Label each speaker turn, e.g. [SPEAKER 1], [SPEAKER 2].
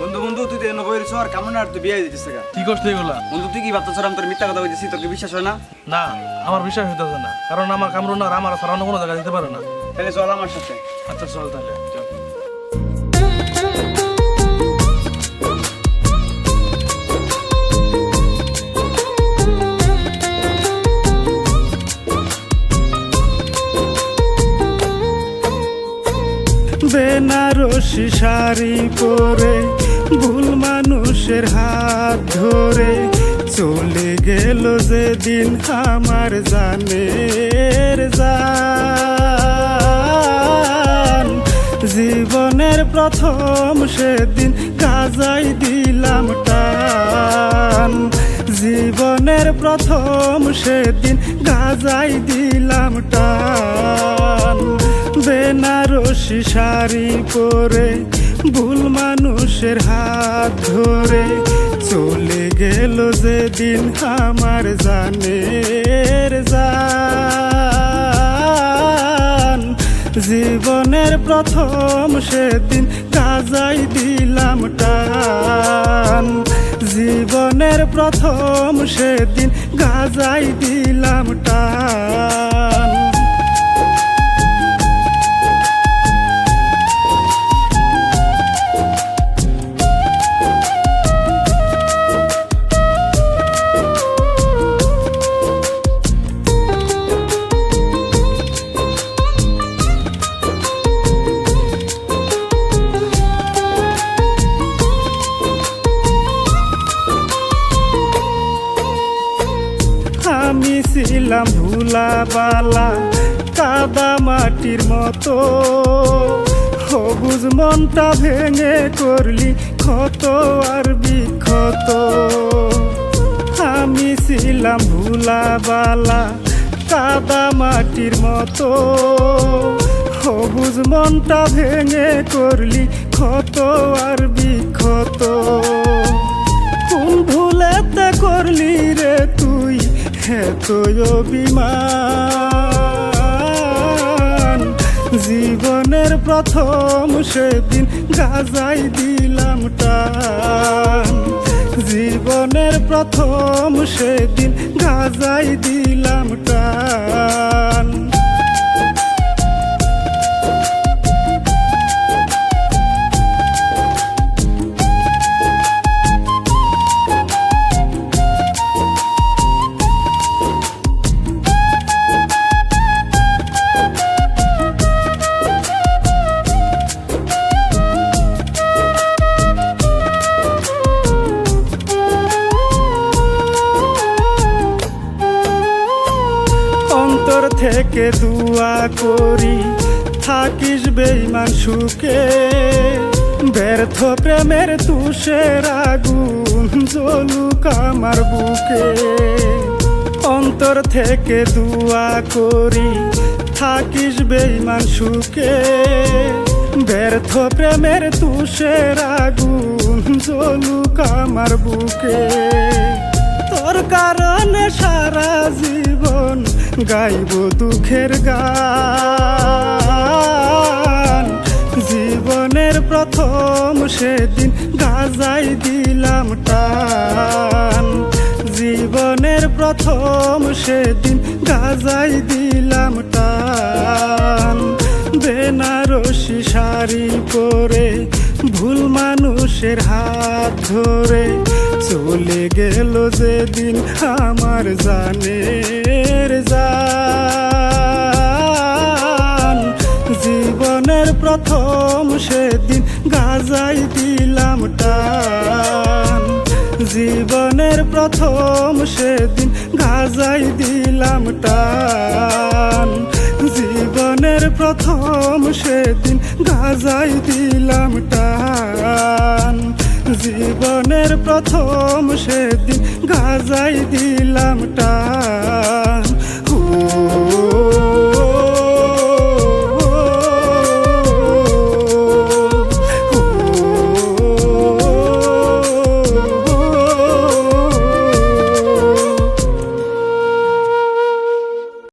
[SPEAKER 1] বন্ধু বন্ধু তুই তো এনে বইরেছ আর কেমন আর তুই বিয়ে দিতেছ গা
[SPEAKER 2] কি করতে এগুলা?
[SPEAKER 1] বন্ধু তুই কি ভাবতেছ আমি তোর মিথ্যা কথা বলতেছি তোর কি বিশ্বাস হয় না?
[SPEAKER 2] না আমার বিশ্বাস হইতেছে না। কারণ আমার কামরুন আর আমার অন্য কোনো জায়গায় দিতে পারে না।
[SPEAKER 1] তাহলে চল আমার সাথে।
[SPEAKER 2] আচ্ছা চল তাহলে। চল।
[SPEAKER 3] বেনারসি শাড়ি পরে, ভুল মানুষের হাত ধরে চলে গেল যেদিন আমার জানের জান। জীবনের প্রথম সেদিন গাজাই দিলাম টান। জীবনের প্রথম সেদিন গাজাই দিলাম টান। বেনারসি শাড়ি পরে, ভুল মানুষের হাত ধরে। চলে গেল যেদিন আমার জানের জান। জীবনের প্রথম সেদিন কাজাই দিলাম টান। জীবনের প্রথম সেদিন গাজাই দিলাম টান। আমি ছিলাম ভুলা বালা কাদা মাটির মতো। সবুজ মনটা ভেঙে করলি ক্ষত আর বিক্ষত। আমি ছিলাম ভুলা বালা কাদা মাটির মতো। সবুজ মনটা ভেঙে করলি ক্ষত আর বিক্ষত। এত অভিমান। জীবনের প্রথম সেদিন গাজাই দিলাম টান। জীবনের প্রথম সেদিন গাজাই দিলাম টান। থেকে দুয়া করি, থাকিস বেইমান সুখে। ব্যর্থ প্রেমের তুষের আগুন জ্বলুক আমার বুকে। অন্তর থেকে দুয়া করি, থাকিস বেইমান সুখে। ব্যর্থ প্রেমের তুষের আগুন জ্বলুক আমার বুকে। তোর কারণে সারা জীবন গাইব দুঃখের গান। জীবনের প্রথম সেদিন গাজাই দিলাম টান। জীবনের প্রথম সেদিন গাজাই দিলাম টান। বেনারসি শাড়ি পরে ভুল মানুষের হাত ধরে চলে গেল যেদিন আমার জানের জান। জীবনের প্রথম সেদিন গাজাই দিলাম টান। জীবনের প্রথম সেদিন গাজাই দিলাম টান। জীবনের প্রথম সেদিন গাজাই দিলাম টান। জীবনের প্রথম সেদিন গাজাই দিলাম।